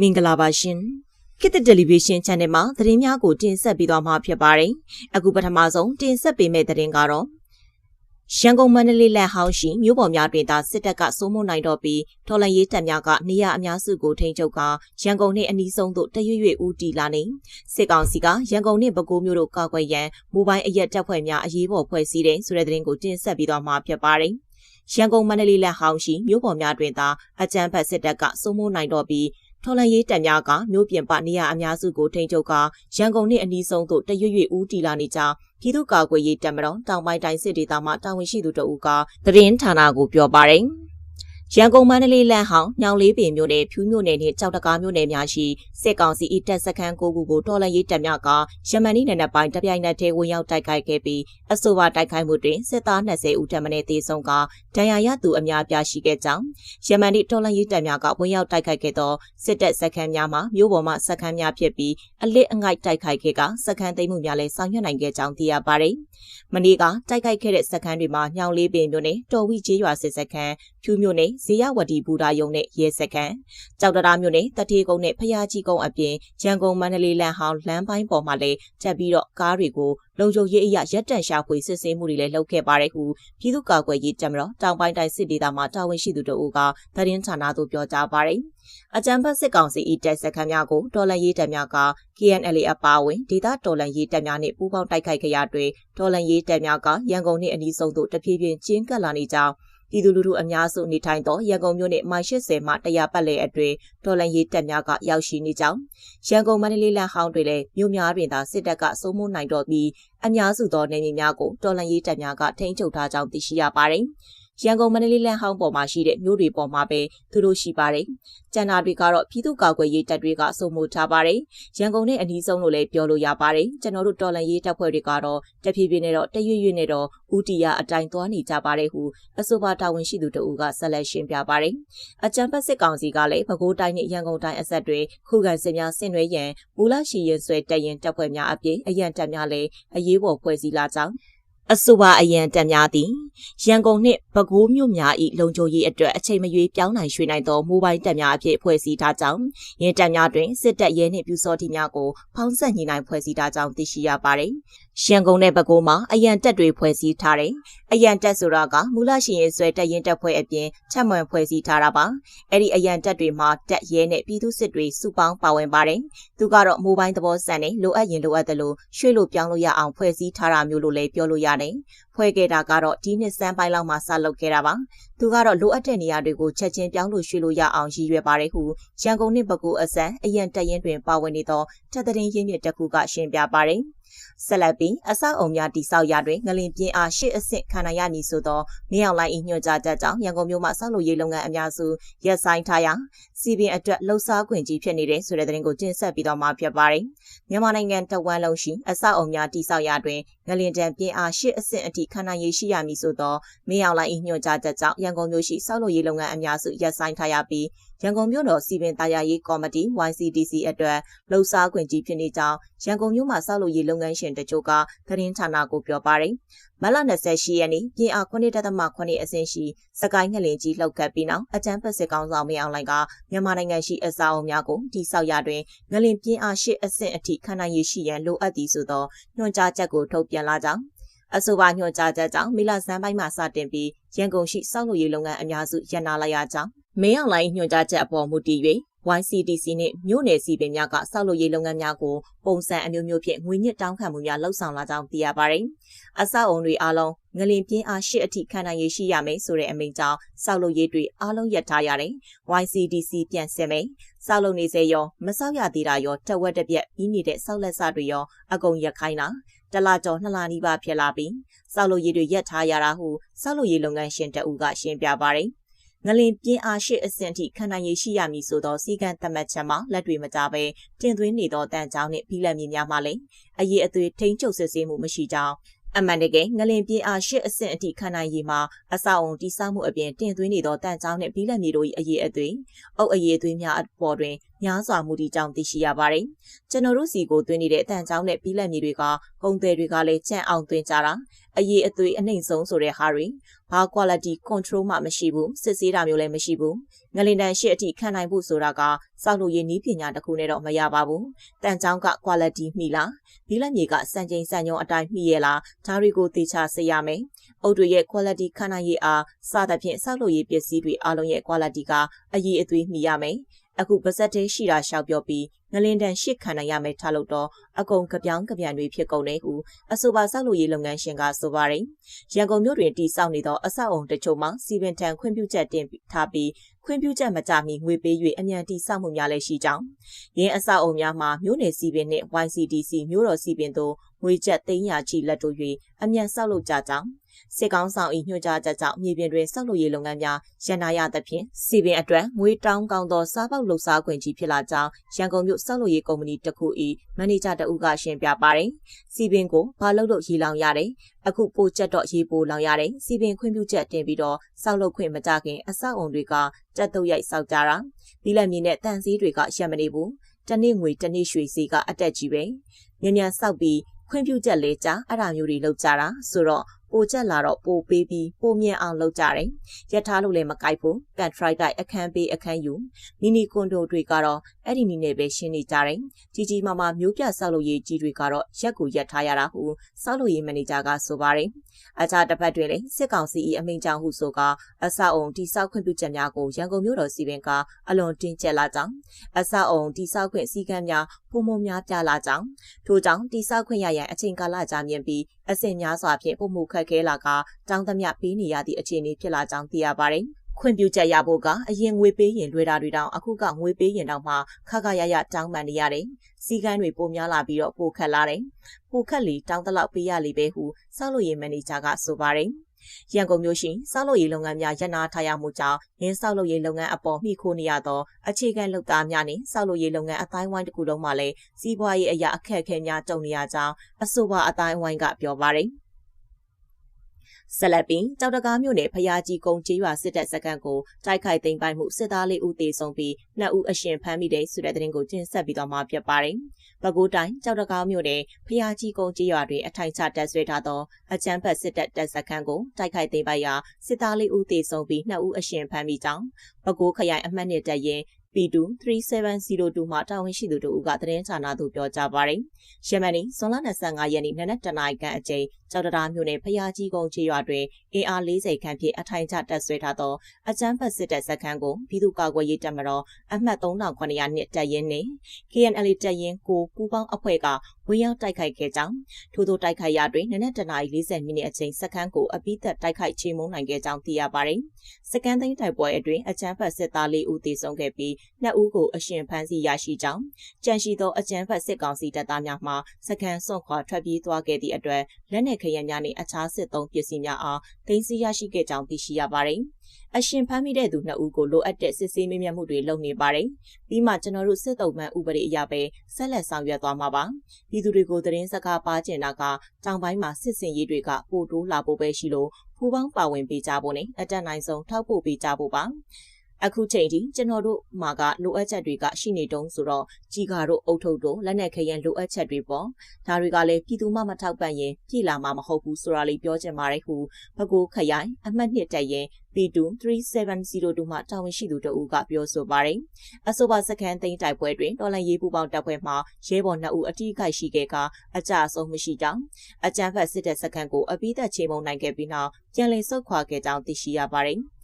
မင်္ဂလာပါရှင်ခေတ်သစ်တယ်လီဗီရှင်း channel မှာသတင်းများကိုတင်ဆက်ပေးသွားမှာဖြစ်ပါတယ်အခုပထမဆုံးတင်ဆက်ပေးမယ့်သတင်းကတော့ရန်ကုန်မန္တလေးလက်ဟောင်းရှိမြို့ပေါ်များတွင်သာစစ်တပ်ကစိုးမိုးနိုင်တော့ပြီးထော်လန်ရေးတပ်များကနေရအများစုကိုထိန်းချုပ်ကရန်ကုန်နှင့်အနီးဆုံးသို့တရွေ့ရွေ့ဦးတည်လာနေစစ်ကောင်စီကရန်ကုန်နှင့်ပဲခူးမြို့တို့ကာကွယ်ရန်မိုဘိုင်းအရက်တပ်ဖွဲ့များအရေးပေါ်ဖွဲ့စည်းတဲ့ဆိုတဲ့သတင်းကိုတင်ဆက်ပေးသွားမှာဖြစ်ပါတယ်ရန်ကုန်မန္တလေးလက်ဟောင်းရှိမြို့ပေါ်များတွင်သာအကြမ်းဖက်စစ်တပ်ကစိုးမိုးနိုင်တော့ပြီး ထော်လန်ရေးတပ်များကမြို့ပြင်ပနေရာအများစုကိုထိန်းချုပ်ကရန်ကုန်နှင့်အနီးဆုံးသို့တရွေ့ရွေ့ဦးတည်လာနေကြောင်းပြည်သူ့ကာကွယ်ရေးတပ်မတော်တောင်ပိုင်းတိုင်းစစ်ဒေသမှတာဝန်ရှိသူတို့ကသတင်းဌာနကိုပြောပါတယ်။ ရန်ကုန်မန္တလေးလမ်းဟောင်းညောင်လေးပင်မြို့နယ်ဖြူးမြို့နယ်နှင့်ကြောက်တကားမြို့နယ်များရှိစစ်ကောင်စီအတက်စခန်းကိုကူကိုတော်လန်ရေးတပ်များကရမန်နီနယ်နက်ပိုင်းတပြိုင်နက်တည်းဝင်ရောက်တိုက်ခိုက်ခဲ့ပြီးအဆိုပါတိုက်ခိုက်မှုတွင်စစ်သား20ဦးထပ်မံတေဆုံးကဒဏ်ရာရသူအများပြားရှိခဲ့ကြောင်းရမန်နီတော်လန်ရေးတပ်များကဝင်ရောက်တိုက်ခိုက်ခဲ့သောစစ်တပ်စခန်းများမှာမြို့ပေါ်မှစခန်းများဖြစ်ပြီးအလစ်အငိုက်တိုက်ခိုက်ခဲ့ကစခန်းသိမ်းမှုများလည်းဆောင်ရွက်နိုင်ခဲ့ကြောင်းသိရပါတယ်။မနေ့ကတိုက်ခိုက်ခဲ့တဲ့စခန်းတွေမှာညောင်လေးပင်မြို့နယ်တော်ဝီကျေးရွာစစ်စခန်းဖြူးမြို့နယ်ဇေယဝတီဘူတာယုံနဲ့ရဲစခန်းကြောက်တရာမြို့နယ်တတိကုန်းနဲ့ဖျားကြီးကုန်းအပြင်ရန်ကုန်မန္တလေးလမ်းဟောင်းလမ်းပိုင်းပေါ်မှာလည်းတက်ပြီးတော့ကားတွေကိုလုံခြုံရေးအရာရက်တန့်ရှာဖွေစစ်ဆေးမှုတွေလည်းလုပ်ခဲ့ပါတယ်ဟုပြည်သူ့ကာကွယ်ရေးတပ်မတော်တောင်ပိုင်းတိုင်းစစ်ဒေသမှတာဝန်ရှိသူတို့ကသတင်းဌာနသို့ပြောကြားပါတယ်အကြံဖတ်စစ်ကောင်စီဤတိုက်စခန်းများကိုတော်လန်ရေးတပ်များက KNLA အပါအဝင်ဒေသတော်လန်ရေးတပ်များနှင့်ပူးပေါင်းတိုက်ခိုက်ခဲ့ရတွင်တော်လန်ရေးတပ်များကရန်ကုန်နှင့်အနီးဆုံးသို့တဖြည်းဖြည်းကျင်းကပ်လာနေကြောင်း ပြည်သူလူထုအများစုနေထိုင်သောရန်ကုန်မြို့နယ်မိုင်80မှ100ပတ်လည်အတွင်းတော်လန်ရေးတပ်များကရောက်ရှိနေကြောင်းရန်ကုန်မန္တလေးလမ်းဟောင်းတွေလည်းမြို့များတွင်သာစစ်တပ်ကစိုးမိုးနိုင်တော့ပြီးအများစုသောနေမြေများကိုတော်လန်ရေးတပ်များကထိန်းချုပ်ထားကြောင်းသိရှိရပါတယ်။ ရန်ကုန်မန္တလေးလမ်းဟောင်းပေါ်မှာရှိတဲ့မြို့တွေပေါ်မှာပဲသူတို့ရှိပါတယ်။ကျန်တာတွေကတော့ပြည်သူ့ကာကွယ်ရေးတပ်တွေကစုံမှုထားပါတယ်။ရန်ကုန်နဲ့အနီးဆုံးလို့လည်းပြောလို့ရပါတယ်။ကျွန်တော်တို့တော်လန်ရေးတပ်ဖွဲ့တွေကတော့တဖြည်းဖြည်းနဲ့တော့တရွေ့ရွေ့နဲ့တော့ဦးတီယာအတိုင်းသွားနေကြပါတယ်ဟုအဆိုပါတာဝန်ရှိသူတို့ကဆက်လက်ရှင်းပြပါတယ်။အကြံဖက်စစ်ကောင်စီကလည်းပဲခူးတိုင်းနဲ့ရန်ကုန်တိုင်းအဆက်တွေခုခံစစ်များဆင်နွှဲရန်မူလရှိရင်ဆွဲတက်ရင်တပ်ဖွဲ့များအပြင်အရန်တပ်များလည်းအရေးပေါ်ဖွဲ့စည်းလာကြောင်း အဆိုပါအရန်တက်များသည်ရန်ကုန်နှင့်ပဲခူးမြို့များ၏လုံခြုံရေးအတွက်အချိန်မရွေးပြောင်းနိုင်ရွှေ့နိုင်သောမိုဘိုင်းတက်များအဖြစ်ဖွဲ့စည်းထားကြောင်းရင်းတက်များတွင်စစ်တပ်ရဲနှင့်ပြူစောတိများကိုဖောင်းဆက်ညှိနှိုင်းဖွဲ့စည်းထားကြောင်းသိရှိရပါသည်။ ရန်ကုန်နဲ့ပဲခူးမှာအရန်တက်တွေဖွဲ့စည်းထားတယ်။အရန်တက်ဆိုတာကမူလရှင်ရဲဆွဲတက်ရင်တက်ဖွဲ့အပြင်ချက်မှန်ဖွဲ့စည်းထားတာပါ။အဲ့ဒီအရန်တက်တွေမှာတက်ရဲနဲ့ပြည်သူစစ်တွေစုပေါင်းပါဝင်ပါတယ်။သူကတော့မိုဘိုင်းသဘောစံနဲ့လိုအပ်ရင်လိုအပ်တယ်လို့ရွှေ့လို့ပြောင်းလို့ရအောင်ဖွဲ့စည်းထားတာမျိုးလို့လည်းပြောလို့ရတယ်။ဖွဲ့ခဲ့တာကတော့ဒီနှစ်စမ်းပိုင်းလောက်မှစလုပ်ခဲ့တာပါ။သူကတော့လိုအပ်တဲ့နေရာတွေကိုချက်ချင်းပြောင်းလို့ရွှေ့လို့ရအောင်ရည်ရွယ်ပါတယ်ဟုရန်ကုန်နှင့်ပဲခူးအစံအရန်တရင်တွင်ပါဝင်နေသောတက်တဲ့ရင်းမြစ်တစ်ခုကရှင်းပြပါတယ်။ ဆက်လက်ပြီးအဆောက်အုံများတိစောက်ရတွင်ငလင်ပြင်းအားရှစ်အဆင့်ခံနိုင်ရမည်ဆိုသောမင်းအောင်လိုင်း၏ညွှန်ကြားချက်ကြောင့်ရန်ကုန်မြို့မှာဆောက်လုပ်ရေးလုပ်ငန်းအများစုရပ်ဆိုင်းထားရာစီပင်အတွက်လှုပ်ရှားခွင့်ကြီးဖြစ်နေတဲ့ဆိုတဲ့သတင်းကိုတင်ဆက်ပြီးတော့မှဖြစ်ပါတယ်။မြန်မာနိုင်ငံတဝမ်းလုံးရှိအဆောက်အုံများတိစောက်ရတွင်ငလင်တန်ပြင်းအားရှစ်အဆင့်အထိခံနိုင်ရရှိရမည်ဆိုသောမင်းအောင်လိုင်း၏ညွှန်ကြားချက်ကြောင့်ရန်ကုန်မြို့ရှိဆောက်လုပ်ရေးလုပ်ငန်းအများစုရပ်ဆိုင်းထားရပြီး ရန်ကုန်မြို့တော်စီပင်တာယာရေးကော်မတီ YCDC အတွက်လှုပ်ရှားခွင့်ကြီးဖြစ်နေကြောင်းရန်ကုန်မြို့မှာဆောက်လုပ်ရေးလုပ်ငန်းရှင်တချို့ကသတင်းဌာနကိုပြောပါတယ်။မလ28ရက်နေ့ပြည်အား9.8အဆင့်ရှိစကိုင်းငလင်ကြီးလှုပ်ခတ်ပြီးနောက်အကြမ်းဖက်စစ်ကောင်ဆောင်မင်းအောင်လှိုင်ကမြန်မာနိုင်ငံရှိအစာအုံများကိုတိစောက်ရတွင်ငလင်ပြင်းအား8အဆင့်အထိခံနိုင်ရရှိရန်လိုအပ်သည်ဆိုသောညွှန်ကြားချက်ကိုထုတ်ပြန်လာကြောင်း အဆိုပါညွှန်ကြားချက်ကြောင့်မေလဇန်ပိုင်းမှာစတင်ပြီးရန်ကုန်ရှိစောက်လုပ်ရေးလုပ်ငန်းအများစုရပ်နာလိုက်ရကြောင်းမင်းအောင်လိုင်းညွှန်ကြားချက်အပေါ်မူတည်၍ YCDC နှင့်မြို့နယ်စီပင်များကစောက်လုပ်ရေးလုပ်ငန်းများကိုပုံစံအမျိုးမျိုးဖြင့်ငွေညစ်တောင်းခံမှုများလှုပ်ဆောင်လာကြောင်းသိရပါတယ်။အဆောက်အုံတွေအားလုံးငလင်ပြင်းအားရှစ်အထိခံနိုင်ရရှိရမယ်ဆိုတဲ့အမိန့်ကြောင့်စောက်လုပ်ရေးတွေအားလုံးရပ်ထားရတယ်။ YCDC ပြန်ဆင်မယ်။စောက်လုပ်နေစေရောမစောက်ရသေးတာရောတဝက်တစ်ပြက်ပြီးနေတဲ့စောက်လက်စတွေရောအကုန်ရက်ခိုင်းတာ တလကျော်နှစ်လနီးပါးဖြစ်လာပြီးစောက်လုပ်ရေးတွေရပ်ထားရတာဟုစောက်လုပ်ရေးလုပ်ငန်းရှင်တအူးကရှင်းပြပါတယ်။ငလင်ပြင်းအားရှိအဆင့်ထိခံနိုင်ရရှိရမည်ဆိုသောစီကံသတ်မှတ်ချက်မှာလက်တွေမကြဘဲတင်သွင်းနေသောတန်ကြောင်းနှင့်ပြီးလက်မြင်များမှလည်းအရေးအသွေးထိန်းချုပ်စစ်ဆေးမှုမရှိကြောင်း အမှန်တကယ်ငလင်ပြင်းအားရှစ်အဆင့်အထိခံနိုင်ရည်မှာအဆောက်အုံတိစောက်မှုအပြင်တင်သွင်းနေသောတန်ကြောင်းနှင့်ဘီလက်မြေတို့၏အရေးအသွေးအုပ်အရေးအသွေးများအပေါ်တွင်များစွာမူတည်ကြောင်းသိရှိရပါတယ်။ကျွန်တော်တို့စီကိုသွင်းနေတဲ့အတန်ကြောင်းနဲ့ပြီးလက်မြေတွေကကုန်သည်တွေကလည်းကြံ့အောင်သွင်းကြတာ အရေးအသွေးအနှိမ့်ဆုံးဆိုတဲ့ဟာတွေဘာ quality control မှမရှိဘူးစစ်ဆေးတာမျိုးလည်းမရှိဘူးငလင်တန်ရှစ်အထိခံနိုင်ဖို့ဆိုတာကစောက်လို့ရင်းနီးပညာတစ်ခုနဲ့တော့မရပါဘူးတန်ကြောင်းက quality မိလားဒီလက်မြေကစံချိန်စံညုံအတိုင်းမိရဲ့လားဒါတွေကိုသေချာစစ်ရမယ်အုတ်တွေရဲ့ quality ခံနိုင်ရည်အားစသဖြင့်စောက်လို့ရည်ပစ္စည်းတွေအားလုံးရဲ့ quality ကအရေးအသွေးမိရမယ် အခုပါဇက်သေးရှိတာရှောက်ပြောပြီးငလင်တန်ရှစ်ခံနိုင်ရမယ်ထားလို့တော့အကုန်ကြပြောင်းကြပြန်တွေဖြစ်ကုန်တယ်ဟုအဆိုပါဆောက်လုပ်ရေးလုပ်ငန်းရှင်ကဆိုပါတယ်။ရန်ကုန်မြို့တွင်တည်ဆောက်နေသောအဆောက်အုံတချို့မှာစီပင်ထံခွင့်ပြုချက်တင်ထားပြီးခွင့်ပြုချက်မကြမီငွေပေး၍အမြန်တည်ဆောက်မှုများလည်းရှိကြောင်းရင်းအဆောက်အုံများမှာမြို့နယ်စီပင်နှင့် YCDC မြို့တော်စီပင်တို့ငွေကျပ်သိန်းရာချီလက်တို့၍အမြန်ဆောက်လုပ်ကြကြောင်း စစ်ကောင်းဆောင်၏ညွှန်ကြားချက်ကြောင့်မြေပြင်တွင်ဆောက်လုပ်ရေးလုပ်ငန်းများရန်နာရသဖြင့်စီပင်အတွက်ငွေတောင်းကောင်းသောစားပေါက်လှုပ်ရှားခွင့်ကြီးဖြစ်လာကြောင်းရန်ကုန်မြို့ဆောက်လုပ်ရေးကုမ္ပဏီတစ်ခု၏မန်နေဂျာတဦးကရှင်းပြပါတယ်။စီပင်ကိုဘာလို့လို့ရေလောင်ရတယ်။အခုပိုချက်တော့ရေပိုလောင်ရတယ်။စီပင်ခွင့်ပြုချက်တင်ပြီးတော့ဆောက်လုပ်ခွင့်မကြခင်အဆောက်အုံတွေကတက်တုတ်ရိုက်ဆောက်ကြတာ။ဒီလက်မြေနဲ့တန်စည်းတွေကရက်မနေဘူး။တနေ့ငွေတနေ့ရွှေစီကအတက်ကြီးပဲ။မြန်မြန်ဆောက်ပြီးခွင့်ပြုချက်လေးကြအဲ့ဒါမျိုးတွေလောက်ကြတာဆိုတော့ ပိုချက်လာတော့ပိုပေးပြီးပိုမြင်အောင်လုပ်ကြတယ်။ရထားလို့လည်းမကိုက်ဘူး။ကန်ထရိုက်တိုက်အခန်းပေးအခန်းယူမီနီကွန်ဒိုတွေကတော့ အဲ့ဒီနီနဲ့ပဲရှင်းနေကြတယ်။ကြီးကြီးမားမားမျိုးပြဆောက်လုပ်ရေးကြီးတွေကတော့ရက်ကိုရက်ထားရတာဟုဆောက်လုပ်ရေးမန်နေဂျာကဆိုပါတယ်။အခြားတစ်ဖက်တွင်လည်းစစ်ကောင်စီ၏အမိန့်ကြောင့်ဟုဆိုကအဆောက်အုံတိဆောက်ခွင့်ပြုချက်များကိုရန်ကုန်မြို့တော်စီပင်ကအလွန်တင်းကျပ်လာကြောင်းအဆောက်အုံတိဆောက်ခွင့်စည်းကမ်းများပုံမများပြလာကြောင်းထို့ကြောင့်တိဆောက်ခွင့်ရရန်အချိန်ကာလကြာမြင့်ပြီးအဆင့်များစွာဖြင့်ပုံမှုခက်ခဲလာကတောင်းသမျှပေးနေရသည့်အခြေအနေဖြစ်လာကြောင်းသိရပါတယ်။ ခွင့်ပြုချက်ရဖို့ကအရင်ငွေပေးရင်လွှဲတာတွေတောင်အခုကငွေပေးရင်တောင်မှခက်ခါရရတောင်းပန်နေရတယ်။စီကန်းတွေပိုများလာပြီးတော့ပိုခက်လာတယ်။ပိုခက်လီတောင်းတလောက်ပေးရလိပဲဟုစောက်လို့ရေးမန်နေဂျာကဆိုပါတယ်။ရန်ကုန်မြို့ရှိစောက်လုပ်ရေးလုပ်ငန်းများရပ်နားထားရမှုကြောင့်ရင်းစောက်လုပ်ရေးလုပ်ငန်းအပေါ်မိခိုးနေရသောအခြေခံလုပ်သားများနှင့်စောက်လုပ်ရေးလုပ်ငန်းအတိုင်းဝိုင်းတစ်ခုလုံးမှာလည်းစီးပွားရေးအရာအခက်အခဲများကြုံနေရကြောင်းအဆိုပါအတိုင်းဝိုင်းကပြောပါတယ်။ ဆက်လက်ပြီးကြောက်တကားမြို့နယ်ဖျားကြီးကုန်းကျေးရွာစစ်တပ်စခန်းကိုတိုက်ခိုက်သိမ်းပိုက်မှုစစ်သားလေးဦးသေဆုံးပြီးနှစ်ဦးအရှင်ဖမ်းမိတဲ့ဆိုတဲ့သတင်းကိုတင်ဆက်ပြီးတော့မှဖြစ်ပါတယ်။ပဲခူးတိုင်းကြောက်တကားမြို့နယ်ဖျားကြီးကုန်းကျေးရွာတွင်အထိုင်ချတပ်ဆွဲထားသောအကြမ်းဖက်စစ်တပ်တပ်စခန်းကိုတိုက်ခိုက်သိမ်းပိုက်ရာစစ်သားလေးဦးသေဆုံးပြီးနှစ်ဦးအရှင်ဖမ်းမိကြောင်းပဲခူးခရိုင်အမှတ်နှစ်တပ်ရင် P2 3702 မှာတာဝန်ရှိသူတို့ကသတင်းဌာနသို့ပြောကြားပါတယ်။ယမန်နီဇွန်လ25ရက်နေ့နနက်တနာရီခန့်အချိန်ကျောက်တရာမြို့နယ်ဖျားကြီးကုန်းချေရွာတွင်အင်အား40ခန့်ဖြင့်အထိုင်ချတပ်ဆွဲထားသောအကြမ်းဖက်စစ်တပ်စခန်းကိုပြည်သူ့ကာကွယ်ရေးတပ်မတော်အမှတ်3900နှစ်တပ်ရင်းနှင့် KNL တပ်ရင်းကိုပူးပေါင်းအဖွဲ့ကဝင်းရောက်တိုက်ခိုက်ခဲ့ကြောင်းထို့သောတိုက်ခိုက်ရာတွင်နနက်တနာရီ40မိနစ်အချိန်စခန်းကိုအပိသက်တိုက်ခိုက်ချေမှုန်းနိုင်ခဲ့ကြောင်းသိရပါတယ်။စကန်သိန်းတိုက်ပွဲအတွင်းအကြမ်းဖက်စစ်သား၄ဦးသေဆုံးခဲ့ပြီးနှစ်ဦးကိုအရှင်ဖမ်းဆီးရရှိကြောင်းကြန့်ရှိသောအကြမ်းဖက်စစ်ကောင်စီတပ်သားများမှစကန်စွန့်ခွာထွက်ပြေးသွားခဲ့သည့်အတွက်လက်နက်ခဲယမ်းများနှင့်အခြားစစ်သုံးပစ္စည်းများအားသိမ်းဆည်းရရှိခဲ့ကြောင်းသိရှိရပါတယ်။အရှင်ဖမ်းမိတဲ့သူနှစ်ဦးကိုလိုအပ်တဲ့စစ်ဆေးမေးမြန်းမှုတွေလုပ်နေပါတယ်။ပြီးမှကျွန်တော်တို့စစ်တုံးမှန်ဥပဒေအရပဲဆက်လက်ဆောင်ရွက်သွားမှာပါ။ပြည်သူတွေကိုသတင်းစကားပါကျင်တာကတောင်ပိုင်းမှာစစ်စင်ရေးတွေကပိုတိုးလာဖို့ပဲရှိလို့ဖူးပေါင်းပါဝင်ပေးကြဖို့နဲ့အတက်နိုင်ဆုံးထောက်ပို့ပေးကြဖို့ပါ။ အခုချိန်ထိကျွန်တော်တို့မှာကလိုအပ်ချက်တွေကရှိနေတုံးဆိုတော့ကြီးကာတို့အုတ်ထုပ်တို့လက်နက်ခဲယံလိုအပ်ချက်တွေပေါ့ဒါတွေကလည်းပြည်သူမှမထောက်ပံ့ရင်ပြည်လာမှာမဟုတ်ဘူးဆိုတာလေးပြောချင်ပါတယ်ဟုဘကိုခရိုင်အမှတ်နှစ်တက်ရင် P2 3702မှတာဝန်ရှိသူတို့ကပြောဆိုပါတယ်အဆိုပါစခန်းသိမ်းတိုက်ပွဲတွင်တော်လန်ရေးပူပေါင်းတပ်ဖွဲ့မှရဲဘော်2ဦးအထိခိုက်ရှိခဲ့ကအကြအဆုံးမရှိကြောင်းအကြမ်းဖက်စစ်တပ်စခန်းကိုအပိသက်ချေမှုန်းနိုင်ခဲ့ပြီးနောက်ပြန်လည်ဆုတ်ခွာခဲ့ကြောင်းသိရှိရပါတယ်။